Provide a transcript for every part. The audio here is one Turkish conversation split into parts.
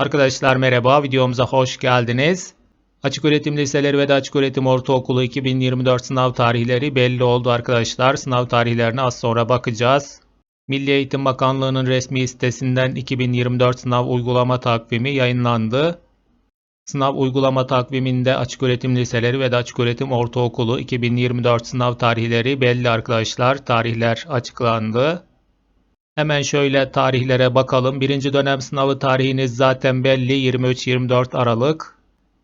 Arkadaşlar merhaba, videomuza hoş geldiniz. Açık öğretim liseleri ve de açık öğretim ortaokulu 2024 sınav tarihleri belli oldu arkadaşlar. Sınav tarihlerine az sonra bakacağız. Milli Eğitim Bakanlığı'nın resmi sitesinden 2024 sınav uygulama takvimi yayınlandı. Sınav uygulama takviminde açık öğretim liseleri ve de açık öğretim ortaokulu 2024 sınav tarihleri belli arkadaşlar. Tarihler açıklandı. Hemen şöyle tarihlere bakalım. Birinci dönem sınavı tarihiniz zaten belli 23-24 Aralık.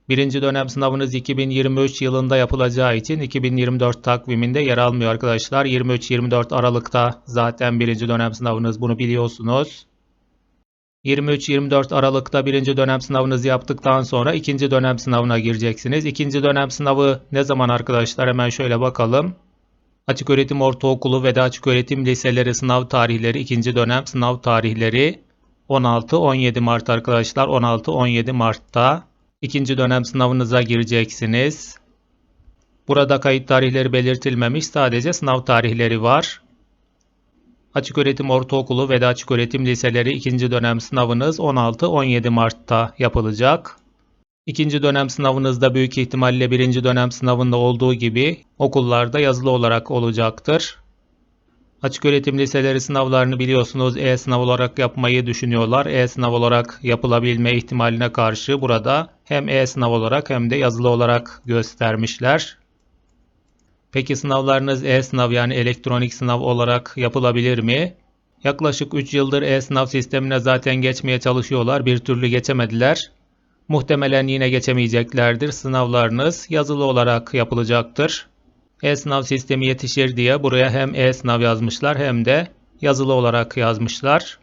Birinci dönem sınavınız 2023 yılında yapılacağı için 2024 takviminde yer almıyor arkadaşlar. 23-24 Aralık'ta zaten birinci dönem sınavınız bunu biliyorsunuz. 23-24 Aralık'ta birinci dönem sınavınızı yaptıktan sonra ikinci dönem sınavına gireceksiniz. İkinci dönem sınavı ne zaman arkadaşlar hemen şöyle bakalım. Açık öğretim ortaokulu ve de açık öğretim liseleri sınav tarihleri ikinci dönem sınav tarihleri 16-17 Mart arkadaşlar 16-17 Mart'ta ikinci dönem sınavınıza gireceksiniz. Burada kayıt tarihleri belirtilmemiş sadece sınav tarihleri var. Açık öğretim ortaokulu ve de açık öğretim liseleri ikinci dönem sınavınız 16-17 Mart'ta yapılacak. İkinci dönem sınavınızda büyük ihtimalle birinci dönem sınavında olduğu gibi okullarda yazılı olarak olacaktır. Açık öğretim liseleri sınavlarını biliyorsunuz e-sınav olarak yapmayı düşünüyorlar. E-sınav olarak yapılabilme ihtimaline karşı burada hem e-sınav olarak hem de yazılı olarak göstermişler. Peki sınavlarınız e-sınav yani elektronik sınav olarak yapılabilir mi? Yaklaşık 3 yıldır e-sınav sistemine zaten geçmeye çalışıyorlar. Bir türlü geçemediler. Muhtemelen yine geçemeyeceklerdir. Sınavlarınız yazılı olarak yapılacaktır. E-sınav sistemi yetişir diye buraya hem e-sınav yazmışlar hem de yazılı olarak yazmışlar.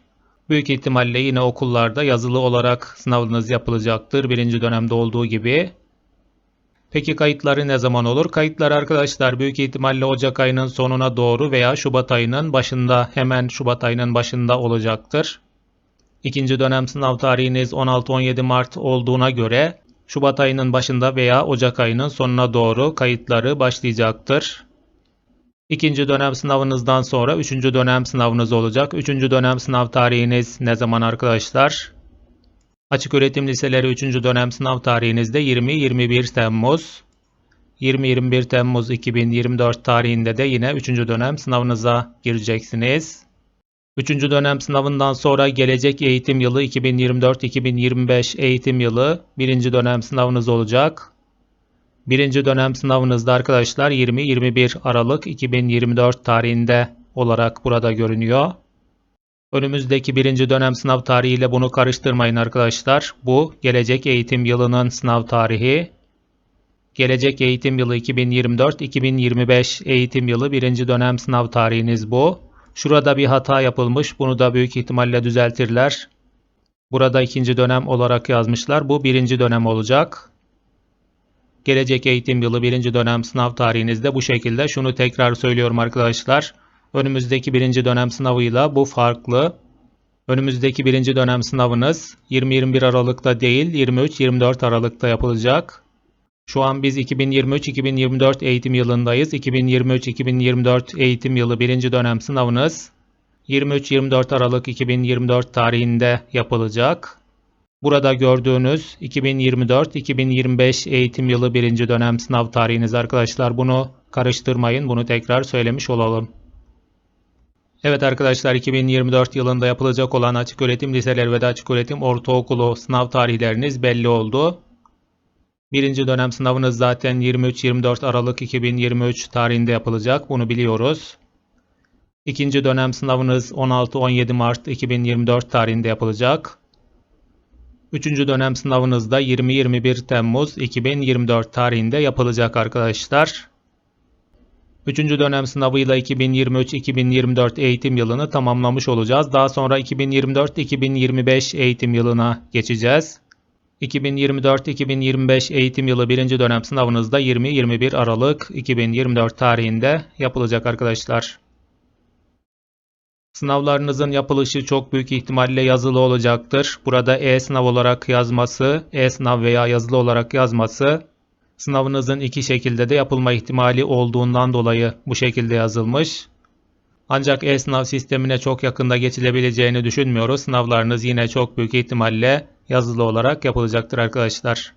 Büyük ihtimalle yine okullarda yazılı olarak sınavınız yapılacaktır. Birinci dönemde olduğu gibi. Peki kayıtları ne zaman olur? Kayıtlar arkadaşlar büyük ihtimalle Ocak ayının sonuna doğru veya Şubat ayının başında hemen Şubat ayının başında olacaktır. İkinci dönem sınav tarihiniz 16-17 Mart olduğuna göre Şubat ayının başında veya Ocak ayının sonuna doğru kayıtları başlayacaktır. İkinci dönem sınavınızdan sonra üçüncü dönem sınavınız olacak. Üçüncü dönem sınav tarihiniz ne zaman arkadaşlar? Açık öğretim liseleri üçüncü dönem sınav tarihinizde 20-21 Temmuz. 20-21 Temmuz 2024 tarihinde de yine üçüncü dönem sınavınıza gireceksiniz. Üçüncü dönem sınavından sonra gelecek eğitim yılı 2024-2025 eğitim yılı birinci dönem sınavınız olacak. Birinci dönem sınavınızda arkadaşlar 20-21 Aralık 2024 tarihinde olarak burada görünüyor. Önümüzdeki birinci dönem sınav tarihiyle bunu karıştırmayın arkadaşlar. Bu gelecek eğitim yılının sınav tarihi. Gelecek eğitim yılı 2024-2025 eğitim yılı birinci dönem sınav tarihiniz bu. Şurada bir hata yapılmış. Bunu da büyük ihtimalle düzeltirler. Burada ikinci dönem olarak yazmışlar. Bu birinci dönem olacak. Gelecek eğitim yılı birinci dönem sınav tarihinizde bu şekilde. Şunu tekrar söylüyorum arkadaşlar. Önümüzdeki birinci dönem sınavıyla bu farklı. Önümüzdeki birinci dönem sınavınız 20-21 Aralık'ta değil 23-24 Aralık'ta yapılacak. Şu an biz 2023-2024 eğitim yılındayız. 2023-2024 eğitim yılı birinci dönem sınavınız 23-24 Aralık 2024 tarihinde yapılacak. Burada gördüğünüz 2024-2025 eğitim yılı birinci dönem sınav tarihiniz arkadaşlar. Bunu karıştırmayın. Bunu tekrar söylemiş olalım. Evet arkadaşlar 2024 yılında yapılacak olan açık öğretim liseleri ve de açık öğretim ortaokulu sınav tarihleriniz belli oldu. Birinci dönem sınavınız zaten 23-24 Aralık 2023 tarihinde yapılacak. Bunu biliyoruz. İkinci dönem sınavınız 16-17 Mart 2024 tarihinde yapılacak. Üçüncü dönem sınavınız da 20-21 Temmuz 2024 tarihinde yapılacak arkadaşlar. Üçüncü dönem sınavıyla 2023-2024 eğitim yılını tamamlamış olacağız. Daha sonra 2024-2025 eğitim yılına geçeceğiz. 2024-2025 eğitim yılı birinci dönem sınavınızda 20-21 Aralık 2024 tarihinde yapılacak arkadaşlar. Sınavlarınızın yapılışı çok büyük ihtimalle yazılı olacaktır. Burada e-sınav olarak yazması, e-sınav veya yazılı olarak yazması sınavınızın iki şekilde de yapılma ihtimali olduğundan dolayı bu şekilde yazılmış. Ancak e-sınav sistemine çok yakında geçilebileceğini düşünmüyoruz. Sınavlarınız yine çok büyük ihtimalle yazılı olarak yapılacaktır arkadaşlar.